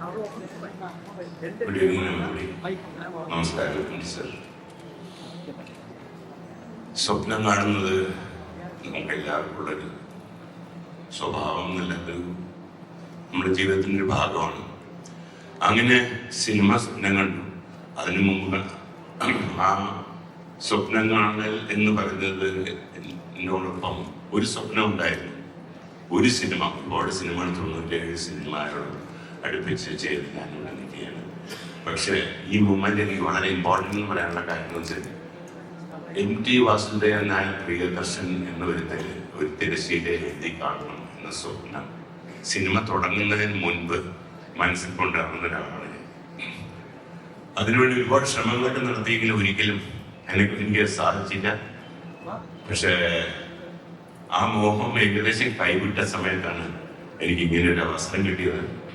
Good evening everybody. നമസ്കാരം sir സ്വപ്നം കാണുന്നത് നമുക്ക് എല്ലാവർക്കും ഉള്ളൊരു സ്വഭാവം നല്ലത് നമ്മുടെ ജീവിതത്തിന്റെ ഒരു ഭാഗമാണ്. അങ്ങനെ സിനിമ സ്വപ്നം കണ്ടു. അതിനു മുമ്പ് ആ സ്വപ്നം കാണൽ എന്ന് പറയുന്നത് എന്നോടൊപ്പം ഒരു സ്വപ്നം ഉണ്ടായിരുന്നു. ഒരു സിനിമ ഒരുപാട് സിനിമകൾ തൊണ്ണൂറ്റേഴ് സിനിമയോട് ചെയ്ത് ഞാനിവിടെ നിൽക്കുകയാണ് പക്ഷേ ഈ മൂമെന്റ് എനിക്ക് വളരെ ഇമ്പോർട്ടന്റ് എന്ന് പറയാനുള്ള കാര്യം എന്ന് വെച്ചാൽ എം ടി വാസുദേവൻ നായർ പ്രിയദർശൻ എന്ന തെര- ഒരു തിരശ്ശീല എഴുതി കാണണം എന്ന സ്വപ്നം സിനിമ തുടങ്ങുന്നതിന് മുൻപ് മനസ്സിൽ കൊണ്ടുവരുന്ന ഒരാളാണ് ഞാൻ. അതിനുവേണ്ടി ഒരുപാട് ശ്രമങ്ങളൊക്കെ നടത്തിയെങ്കിലും ഒരിക്കലും എനിക്ക് എനിക്ക് സാധിച്ചില്ല. പക്ഷേ ആ മോഹം ഏകദേശം കൈവിട്ട സമയത്താണ് എനിക്ക് ഇങ്ങനെ ഒരു അവസരം കിട്ടിയത്.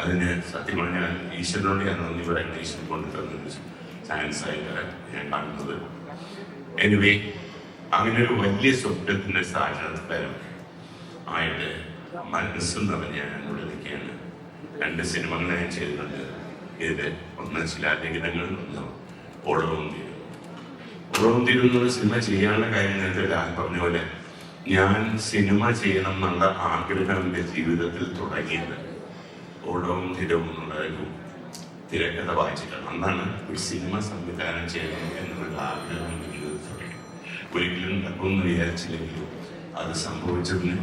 അതിന് സത്യം പറഞ്ഞാൽ ഈശ്വരനോട് ഞാൻ നന്ദി പറയുന്നത് ഈശ്വരൻ കൊണ്ട് തന്നൊരു ചാൻസ് ആയിട്ട് ഞാൻ കാണുന്നത്. എനിവേ അങ്ങനെ ഒരു വലിയ സ്വപ്നത്തിന്റെ സാക്ഷാത്കാരം ആയിട്ട് മനസ്സും നിറഞ്ഞ ഞാൻ ഇവിടെ രണ്ട് സിനിമകൾ ഞാൻ ചെയ്തിട്ടുണ്ട്. ഇത് ഒന്ന് ശിലാലിഖിതങ്ങൾ ഒന്ന് ഓടവും തീരും ഓടവും തീരും എന്നുള്ള സിനിമ ചെയ്യാനുള്ള കാര്യം നേരത്തെ ലാൽ പറഞ്ഞ പോലെ ഞാൻ സിനിമ ചെയ്യണം എന്നുള്ള ആഗ്രഹം എന്റെ ജീവിതത്തിൽ തുടങ്ങിയത്. ഓടവും തിരവും ഉണ്ടായിരുന്നു തിരക്കഥ വായിച്ചിട്ടാണ് അന്നാണ് ഒരു സിനിമ സംവിധാനം ചെയ്യണം എന്നുള്ള ആഗ്രഹം എന്റെ ജീവിതത്തിൽ ഒരിക്കലും നടക്കുമെന്ന് വിചാരിച്ചില്ലെങ്കിലും അത് സംഭവിച്ചതിന്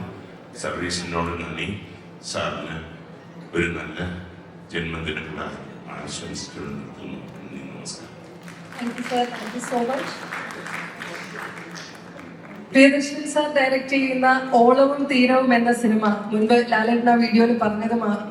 സർവീസിനോട് നന്ദി. സാറിന് ഒരു നല്ല ജന്മദിനമുള്ള ആശംസകൾ നിർത്തുന്നു നന്ദി നമസ്കാരം. പ്രിയദർശൻ സാർ ഡയറക്റ്റ് ചെയ്യുന്ന ഓളവും തീരവും എന്ന സിനിമ മുൻപ് ലാലേട്ട വീഡിയോയിൽ പറഞ്ഞത് മാ-